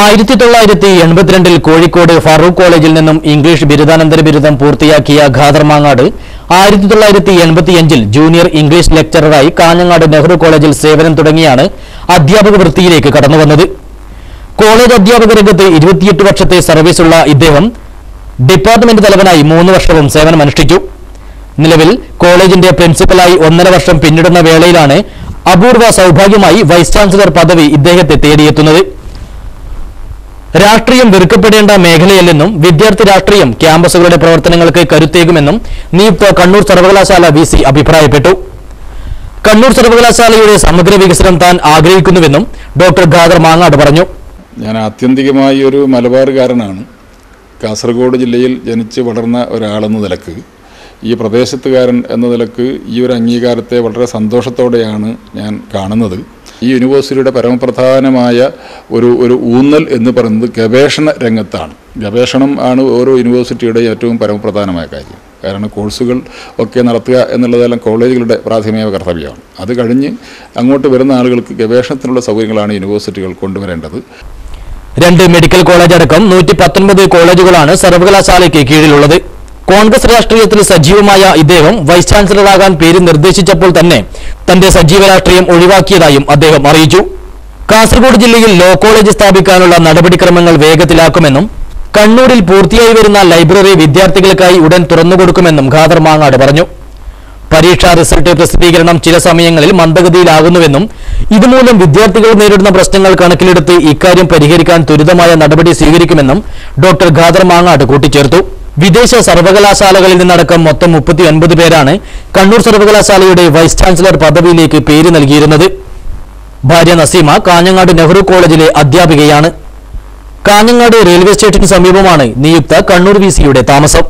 ആയിരത്തി തൊള്ളായിരത്തി എൺപത്തിരണ്ടിൽ കോഴിക്കോട് ഫറൂഖ് കോളേജിൽ നിന്നും ഇംഗ്ലീഷ് ബിരുദാനന്തര ബിരുദം പൂർത്തിയാക്കിയ ഖാദർ മാങ്ങാട് ആയിരത്തി തൊള്ളായിരത്തി എൺപത്തിയഞ്ചിൽ ജൂനിയർ ഇംഗ്ലീഷ് ലെക്ചററായി കാഞ്ഞങ്ങാട് നെഹ്റു കോളേജിൽ സേവനം തുടങ്ങിയാണ് അധ്യാപക വൃത്തിയിലേക്ക് കടന്നുവന്നത് കോളേജ് അധ്യാപക രംഗത്ത് ഇരുപത്തിയെട്ട് വർഷത്തെ സർവീസുള്ള ഇദ്ദേഹം ഡിപ്പാർട്ട്മെന്റ് തലവനായി മൂന്ന് വർഷവും സേവനമനുഷ്ഠിച്ചു നിലവിൽ കോളേജിന്റെ പ്രിൻസിപ്പലായി ഒന്നര വർഷം പിന്നിടുന്ന വേളയിലാണ് അപൂർവ സൗഭാഗ്യമായി വൈസ് ചാൻസലർ പദവി ഇദ്ദേഹത്തെ തേടിയെത്തുന്നത്. രാഷ്ട്രീയം വെറുക്കപ്പെടേണ്ട മേഖലയല്ലെന്നും വിദ്യാർത്ഥി രാഷ്ട്രീയം ക്യാമ്പസുകളുടെ പ്രവർത്തനങ്ങൾക്ക് കരുത്തേകുമെന്നും നിയുക്ത കണ്ണൂർ സർവകലാശാല വി അഭിപ്രായപ്പെട്ടു. കണ്ണൂർ സർവകലാശാലയുടെ സമഗ്ര വികസനം താൻ ആഗ്രഹിക്കുന്നുവെന്നും ഡോക്ടർ ഖാദർ മാങ്ങാട് പറഞ്ഞു. ഞാൻ ആത്യന്തികമായി ഒരു മലബാറുകാരനാണ്. കാസർഗോഡ് ജില്ലയിൽ ജനിച്ച് വളർന്ന ഒരാളെന്ന നിലയ്ക്ക് ഈ പ്രദേശത്തുകാരൻ എന്ന നിലയ്ക്ക് ഈ ഒരു അംഗീകാരത്തെ വളരെ സന്തോഷത്തോടെയാണ് ഞാൻ കാണുന്നത്. ഈ യൂണിവേഴ്സിറ്റിയുടെ പരമപ്രധാനമായ ഒരു ഒരു ഊന്നൽ എന്ന് പറയുന്നത് ഗവേഷണ രംഗത്താണ്. ഗവേഷണം ആണ് ഓരോ യൂണിവേഴ്സിറ്റിയുടെ ഏറ്റവും പരമപ്രധാനമായ കാര്യം. കാരണം കോഴ്സുകൾ ഒക്കെ നടത്തുക എന്നുള്ളതെല്ലാം കോളേജുകളുടെ പ്രാഥമിക കർത്തവ്യമാണ്. അത് കഴിഞ്ഞ് അങ്ങോട്ട് വരുന്ന ആളുകൾക്ക് ഗവേഷണത്തിനുള്ള സൗകര്യങ്ങളാണ് യൂണിവേഴ്സിറ്റികൾ കൊണ്ടുവരേണ്ടത്. രണ്ട് മെഡിക്കൽ കോളേജ് അടക്കം നൂറ്റി പത്തൊൻപത് കോളേജുകളാണ് സർവകലാശാലയ്ക്ക് കീഴിലുള്ളത്. കോൺഗ്രസ് രാഷ്ട്രീയത്തിൽ സജീവമായ ഇദ്ദേഹം വൈസ് ചാൻസലറാകാൻ പേര് നിർദ്ദേശിച്ചപ്പോൾ തന്നെ തന്റെ സജീവ രാഷ്ട്രീയം ഒഴിവാക്കിയതായും അദ്ദേഹം അറിയിച്ചു. കാസർഗോഡ് ജില്ലയിൽ ലോ കോളേജ് സ്ഥാപിക്കാനുള്ള നടപടിക്രമങ്ങൾ വേഗത്തിലാക്കുമെന്നും കണ്ണൂരിൽ പൂർത്തിയായി വരുന്ന ലൈബ്രറി വിദ്യാർത്ഥികൾക്കായി ഉടൻ തുറന്നുകൊടുക്കുമെന്നും ഖാദർ മാങ്ങാട് പറഞ്ഞു. പരീക്ഷാ റിസൾട്ട് പ്രസിദ്ധീകരണം ചില സമയങ്ങളിൽ മന്ദഗതിയിലാകുന്നുവെന്നും ഇതുമൂലം വിദ്യാർത്ഥികൾ നേരിടുന്ന പ്രശ്നങ്ങൾ കണക്കിലെടുത്ത് ഇക്കാര്യം പരിഹരിക്കാൻ ത്വരിതമായ നടപടി സ്വീകരിക്കുമെന്നും ഡോക്ടർ ഖാദർ മാങ്ങാട് കൂട്ടിച്ചേർത്തു. വിദേശ സർവകലാശാലകളിൽ നിന്നടക്കം മൊത്തം മുപ്പത്തിയൊൻപത് പേരാണ് കണ്ണൂർ സർവകലാശാലയുടെ വൈസ് ചാൻസലർ പദവിയിലേക്ക് പേര് നൽകിയിരുന്നത്. ഭാര്യ നസീമ കാഞ്ഞങ്ങാട് നെഹ്റു കോളേജിലെ അധ്യാപികയാണ്. കാഞ്ഞങ്ങാട് റെയിൽവേ സ്റ്റേഷന് സമീപമാണ് നിയുക്ത കണ്ണൂർ വി താമസം.